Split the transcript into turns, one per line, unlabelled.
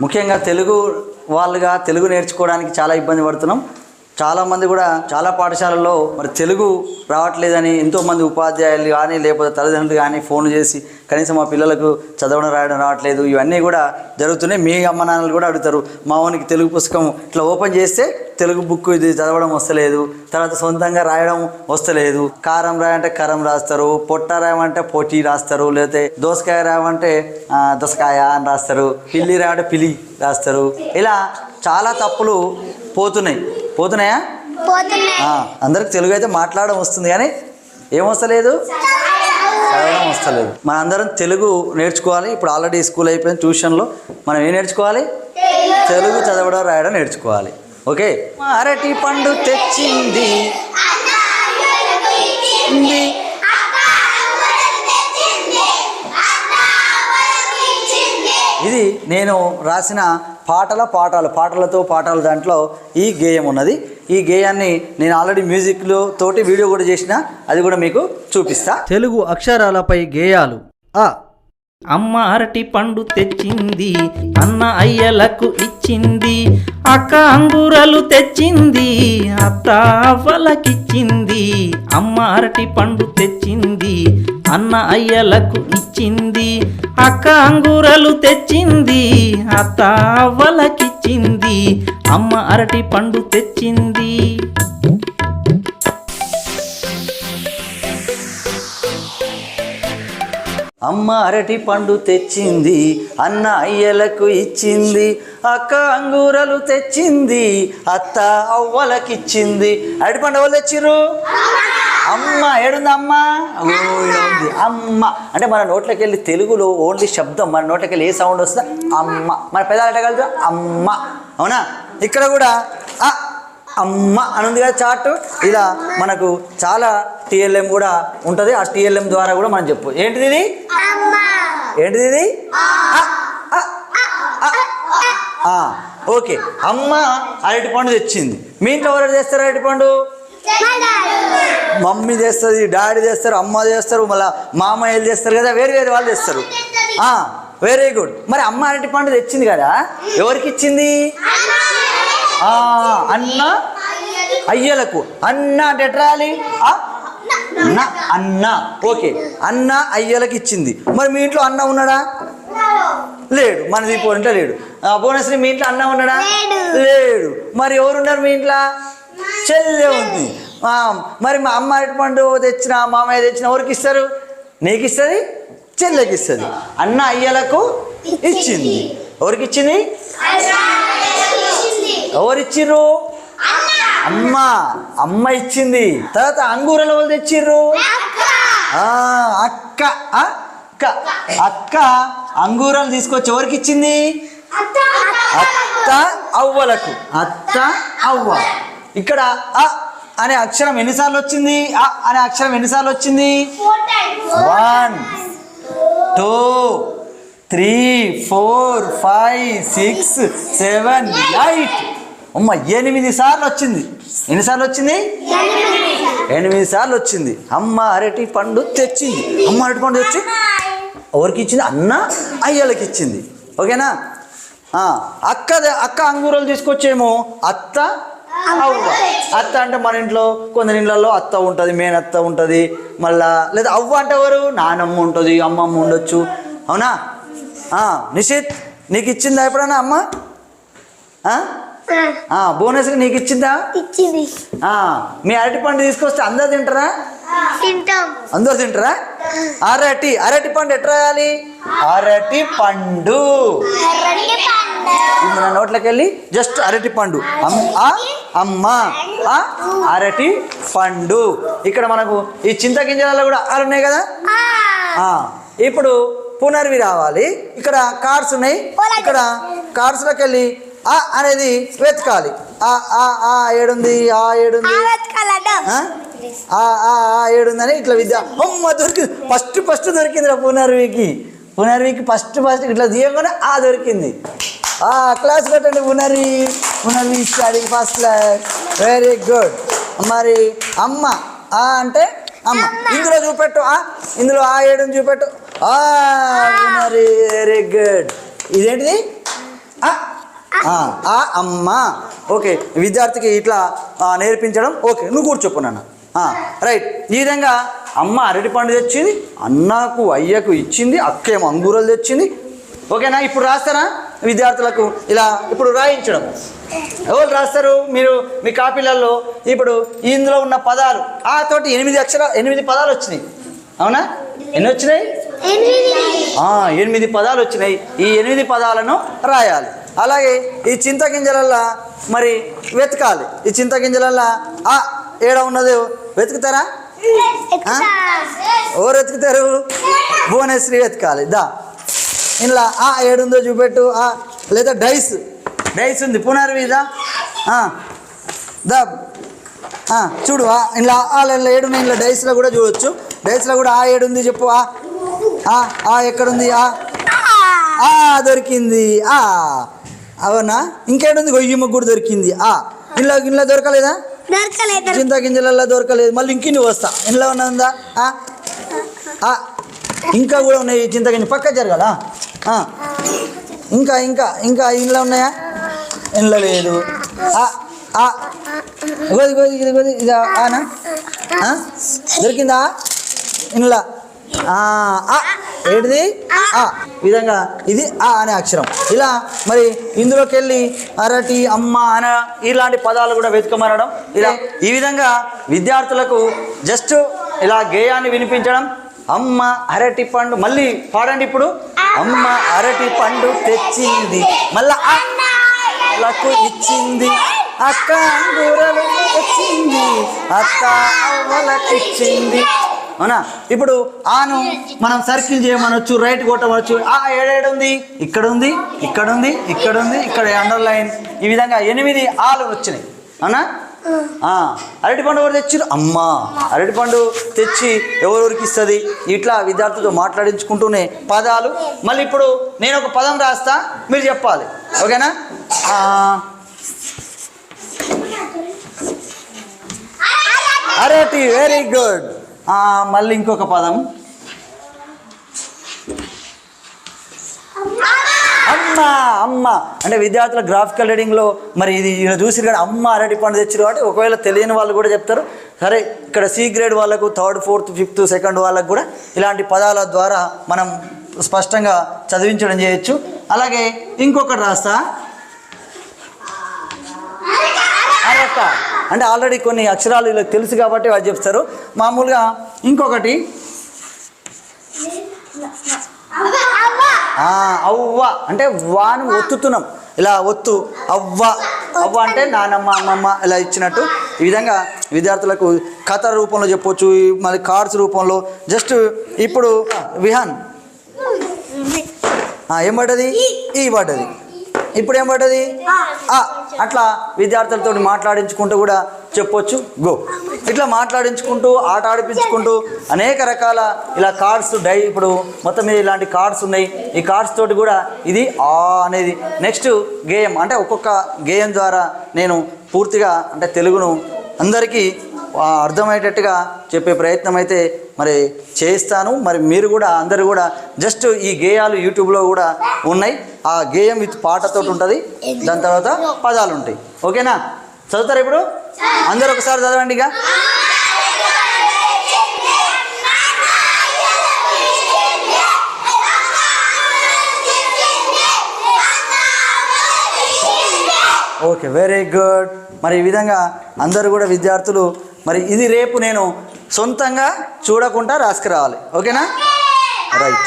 ముఖ్యంగా తెలుగు వాళ్ళుగా తెలుగు నేర్చుకోవడానికి చాలా ఇబ్బంది పడుతున్నాం. చాలామంది కూడా చాలా పాఠశాలల్లో మరి తెలుగు రావట్లేదని ఎంతోమంది ఉపాధ్యాయులు కానీ లేకపోతే తల్లిదండ్రులు కానీ ఫోన్ చేసి కనీసం మా పిల్లలకు చదవడం రాయడం రావట్లేదు. ఇవన్నీ కూడా జరుగుతున్నాయి. మీ అమ్మ నాన్నలు కూడా అడుగుతారు మా వానికి తెలుగు పుస్తకం ఇట్లా ఓపెన్ చేస్తే తెలుగు బుక్ ఇది చదవడం వస్తలేదు తర్వాత సొంతంగా రాయడం వస్తలేదు. కారం రాయంటే కరం రాస్తారు పొట్ట రాయమంటే పొట్టి రాస్తారు లేకపోతే దోసకాయ రాయమంటే దోసకాయ అని రాస్తారు పిల్లి రాయమంటే పిలి రాస్తారు. ఇలా చాలా తప్పులు పోతున్నాయి. పోతున్నాయా? అందరికి తెలుగు అయితే మాట్లాడడం వస్తుంది కానీ ఏం వస్తలేదు? చదవడం వస్తలేదు. మన అందరం తెలుగు నేర్చుకోవాలి. ఇప్పుడు ఆల్రెడీ స్కూల్ అయిపోయింది ట్యూషన్లో. మనం ఏం నేర్చుకోవాలి? తెలుగు చదవడం రాయడం నేర్చుకోవాలి. ఓకే? అరటి పండు తెచ్చింది. ఇది నేను రాసిన పాటల పాఠాలు పాటలతో పాటల దాంట్లో ఈ గేయం ఉన్నది. ఈ గేయాన్ని నేను ఆల్రెడీ మ్యూజిక్లో తోటి వీడియో కూడా చేసిన అది కూడా మీకు చూపిస్తా. తెలుగు అక్షరాలపై గేయాలు. ఆ.
అమ్మ అరటి పండు తెచ్చింది అన్న అయ్యలకు ఇచ్చింది అక్క అంగురలు తెచ్చింది అత్త అవ్వలకిచ్చింది అమ్మ అరటి పండు తెచ్చింది అన్న అయ్యలకు ఇచ్చింది అక్క అంగురలు తెచ్చింది అత్త అవ్వలకిచ్చింది అమ్మ అరటి పండు తెచ్చింది.
అమ్మ అరటి పండు తెచ్చింది అన్న అయ్యలకు ఇచ్చింది అక్క అంగూరలు తెచ్చింది అత్త అవ్వలకిచ్చింది. అరటి పండు ఎవరు తెచ్చిర్రు? అమ్మ. ఏడుంది అమ్మ? ఉంది అమ్మ. అంటే మన నోట్లోకి వెళ్ళి తెలుగులో ఓన్లీ శబ్దం మన నోట్లోకి వెళ్ళి ఏ సౌండ్ వస్తుందో అమ్మ. మన పెదాలు ఎట్టగలుగుతా అమ్మ. అవునా? ఇక్కడ కూడా అమ్మ అని ఉంది కదా చాటు. ఇలా మనకు చాలా టిఎల్ఎం కూడా ఉంటుంది. ఆ టిఎల్ఎం ద్వారా కూడా మనం చెప్పు ఏంటిది ఇది ఏంటిది ఇది ఓకే. అమ్మ అరటి పండు తెచ్చింది. మీ ఇంట్లో ఎవరు చేస్తారు అరటి పండు? మమ్మీ చేస్తుంది డాడీ చేస్తారు అమ్మ చేస్తారు మళ్ళీ మామయ్యలు చేస్తారు కదా వేరు వేరు వాళ్ళు చేస్తారు వెరీ గుడ్ మరి అమ్మ అరటి పండు తెచ్చింది కదా ఎవరికి ఇచ్చింది? అన్న అయ్యలకు. అన్న అంటే ఎట్లా అన్న అన్న. ఓకే. అన్న అయ్యలకు ఇచ్చింది మరి మీ ఇంట్లో అన్న ఉన్నాడా? లేడు. మనది పోయింటే లేడు. ఆ, భువనశ్రీ మీ ఇంట్లో అన్న ఉన్నాడా? లేడు. మరి ఎవరున్నారు మీ ఇంట్లో? చెల్లె ఉంది. మరి మా అమ్మ పండు తెచ్చిన మామయ్య తెచ్చిన ఎవరికి ఇస్తారు? నీకు ఇస్తుంది చెల్లెకి ఇస్తుంది అన్న అయ్యలకు ఇచ్చింది. ఎవరికి ఇచ్చింది. ఎవరిచ్చిర్రు? అమ్మ అమ్మ ఇచ్చింది. తర్వాత అంగూరలు ఎవరు తెచ్చిర్రు? ఆ, అక్క అక్క. అక్క అంగూరాలు తీసుకొచ్చి ఎవరికి ఇచ్చింది? అత్త. అవ్వలకు. అత్త అవ్వ. ఇక్కడ అ అనే అక్షరం ఎన్నిసార్లు వచ్చింది? అ అనే అక్షరం ఎన్నిసార్లు వచ్చింది? One two three four five six seven eight అమ్మ ఎనిమిది సార్లు వచ్చింది. ఎన్నిసార్లు వచ్చింది? ఎనిమిది సార్లు వచ్చింది. అమ్మ అరటి పండు తెచ్చింది. అమ్మ అరటి పండు తెచ్చి ఎవరికి ఇచ్చింది? అన్న అయ్యలకి ఇచ్చింది. ఓకేనా? అక్క అక్క అంగూరాలు తీసుకొచ్చేమో అత్త అవ్వ. అత్త అంటే మన ఇంట్లో కొందరి ఇళ్ళల్లో అత్త ఉంటుంది మేనత్త ఉంటుంది మళ్ళా లేదా అవ్వ అంటే ఎవరు? నానమ్మ ఉంటుంది అమ్మమ్మ ఉండొచ్చు. అవునా? నిషిత్ నీకు ఇచ్చిందా ఎప్పుడన్నా అమ్మ? బోనస్గా నీకు ఇచ్చిందా?
ఇచ్చింది.
ఆ, మీ అరటి పండు తీసుకొస్తే అందరు తింటారా?
తింటాం.
అందరు తింటారా? అరటి అరటి పండు ఎట్లా రాయాలి? అరటి పండు. మన నోట్లోకి వెళ్ళి జస్ట్ అరటి పండు. అమ్మ అరటి పండు. ఇక్కడ మనకు ఈ చింతగింజలలో కూడా ఆరు ఉన్నాయి కదా? ఇప్పుడు పునర్వి రావాలి. ఇక్కడ కార్డ్స్ ఉన్నాయి. ఇక్కడ కార్డ్స్లోకి వెళ్ళి ఆ అనేది వెతకాలి. ఆ ఆ ఆ ఏడుంది ఆ ఏడుంది. ఆ? ఆ? ఏడుందని ఇట్లా విద్య. అమ్మ దొరికింది ఫస్ట్ ఫస్ట్ దొరికింది రా పునర్వికి. పునర్వికి ఫస్ట్ ఫస్ట్ ఇట్లా తీయగానే ఆ దొరికింది. ఆ క్లాస్ పెట్టండి Punarvi. Punarvi study first class. Very good. మరి అమ్మ ఆ అంటే అమ్మ. ఇందులో చూపెట్టు ఆ? ఇందులో ఆ ఏడుని చూపెట్టు. ఆ పునరి వెరీ గుడ్. ఇదేంటిది? ఆ ఆ, అమ్మ. ఓకే విద్యార్థికి ఇట్లా నేర్పించడం ఓకే నువ్వు కూర్చోపు నాన్న. రైట్. ఈ విధంగా అమ్మ అరటి పండు తెచ్చింది అన్నకు అయ్యకు ఇచ్చింది అక్కేమో అంగూరలు తెచ్చింది. ఓకేనా ఇప్పుడు రాస్తారా విద్యార్థులకు? ఇలా ఇప్పుడు రాయించడం. ఎవరు రాస్తారు? మీరు మీ కాపీలలో ఇప్పుడు ఇందులో ఉన్న పదాలు. ఆ తోటి ఎనిమిది అక్షర ఎనిమిది పదాలు వచ్చినాయి. అవునా? ఎన్ని వచ్చినాయి? ఎనిమిది పదాలు వచ్చినాయి. ఈ ఎనిమిది పదాలను రాయాలి. అలాగే ఈ చింతగింజలల్లా మరి వెతకాలి. ఈ చింతగింజలల్లా ఆ ఏడ ఉన్నదో? వెతుకుతారా? ఎవరు వెతుకుతారు. భువనేశ్వరి వెతకాలి. దా. ఇలా ఆ ఏడుందో చూపెట్టు. ఆ లేదా డైస్. డైస్ ఉంది. పునర్విదా దా. చూడు ఆ, ఇలా ఆ ఇలా ఏడున్నాయి ఇలా డైస్లో కూడా చూడొచ్చు. డైస్లో కూడా ఆ ఏడుంది చెప్పు. ఆ ఎక్కడుంది? ఆ. ఆ దొరికింది. ఆ. అవునా? ఇంకేడుంది? గొయ్యి ముగ్గురు దొరికింది. ఆ ఇంట్లో ఇంట్లో దొరకలేదా? చింత గింజలలో దొరకలేదు. మళ్ళీ ఇంకిన్ని వస్తా ఇంట్లో ఉన్న ఉందా? ఆ? ఆ. ఇంకా కూడా ఉన్నాయి ఈ చింతగింజ పక్క జరగాల. ఇంకా ఇంకా ఇంకా ఇంట్లో ఉన్నాయా? ఇంట్లో లేదు. ఇగోది ఇగోది ఇది ఇగోది ఇది ఆనా? దొరికిందా? ఇంట్లో. ఆ. ఏంటిది? ఆ. విధంగా ఇది ఆ అనే అక్షరం. ఇలా మరి ఇందులోకి వెళ్ళి అరటి అమ్మ అన ఇలాంటి పదాలు కూడా వెతుకమనడం ఇలా ఈ విధంగా విద్యార్థులకు జస్ట్ ఇలా గేయాన్ని వినిపించడం అమ్మ అరటి పండు మళ్ళీ పాడండి ఇప్పుడు. అమ్మ అరటి పండు తెచ్చింది మళ్ళా అక్కలకు ఇచ్చింది అక్క తెచ్చింది అక్క అవ్వలకు ఇచ్చింది అవునా? ఇప్పుడు ఆను మనం సర్కిల్ చేయమనొచ్చు రైట్ కొట్టమనొచ్చు. ఆ ఏడేడు ఉంది ఇక్కడ ఉంది ఇక్కడ ఉంది ఇక్కడ ఉంది ఇక్కడ అండర్లైన్. ఈ విధంగా ఎనిమిది ఆలు వచ్చినాయి. అవునా? ఆ, అరటిపండు ఎవరు తెచ్చిరు? అమ్మా. అరటిపండు తెచ్చి ఎవరెవరికి ఇస్తుంది ఇట్లా విద్యార్థులతో మాట్లాడించుకుంటూనే పదాలు. మళ్ళీ ఇప్పుడు నేను ఒక పదం రాస్తా మీరు చెప్పాలి. ఓకేనా? అరటి వెరీ గుడ్. మళ్ళీ ఇంకొక పదం. అమ్మ అమ్మ. అంటే విద్యార్థుల గ్రాఫికల్ రీడింగ్లో మరి ఇది ఈయన చూసి కానీ అమ్మ అరటి పండు తెచ్చారు కాబట్టి ఒకవేళ తెలియని వాళ్ళు కూడా చెప్తారు. సరే ఇక్కడ సి గ్రేడ్ వాళ్ళకు థర్డ్ ఫోర్త్ ఫిఫ్త్ సెకండ్ వాళ్ళకు కూడా ఇలాంటి పదాల ద్వారా మనం స్పష్టంగా చదివించడం చేయొచ్చు. అలాగే ఇంకొకటి రాస్తా. అరక అంటే ఆల్రెడీ కొన్ని అక్షరాలు వీళ్ళకి తెలుసు కాబట్టి వాళ్ళు చెప్తారు. మామూలుగా ఇంకొకటి. అవ్వ. అంటే వాను ఒత్తుతున్నాం. ఇలా ఒత్తు. అవ్వ. అవ్వ అంటే నానమ్మ అమ్మమ్మ ఇలా ఇచ్చినట్టు. ఈ విధంగా విద్యార్థులకు కథ రూపంలో చెప్పొచ్చు మళ్ళీ కార్డ్స్ రూపంలో. జస్ట్ ఇప్పుడు విహాన్. ఏం పడ్డది? ఈ పడ్డది. ఇప్పుడు ఏం పడ్డది? అట్లా విద్యార్థులతో మాట్లాడించుకుంటూ కూడా చెప్పొచ్చు. గో. ఇట్లా మాట్లాడించుకుంటూ ఆట ఆడిపించుకుంటూ అనేక రకాల ఇలా కార్డ్స్ డై ఇప్పుడు మొత్తం మీద ఇలాంటి కార్డ్స్ ఉన్నాయి. ఈ కార్డ్స్ తోటి కూడా ఇది ఆ అనేది. నెక్స్ట్ గేయం అంటే ఒక్కొక్క గేయం ద్వారా నేను పూర్తిగా అంటే తెలుగును అందరికీ అర్థమయ్యేటట్టుగా చెప్పే ప్రయత్నం అయితే మరి చేయిస్తాను. మరి మీరు కూడా అందరూ కూడా జస్ట్ ఈ గేయాలు యూట్యూబ్లో కూడా ఉన్నాయి. ఆ గేయం విత్ పాటతో ఉంటుంది. దాని తర్వాత పదాలు ఉంటాయి. ఓకేనా? చదువుతారు ఇప్పుడు? అందరూ ఒకసారి చదవండి ఇక. Okay very good. మరి ఈ విధంగా అందరూ కూడా విద్యార్థులు మరి ఇది రేపు నేను సొంతంగా చూడకుండా రాసుకురావాలి. ఓకేనా? రైట్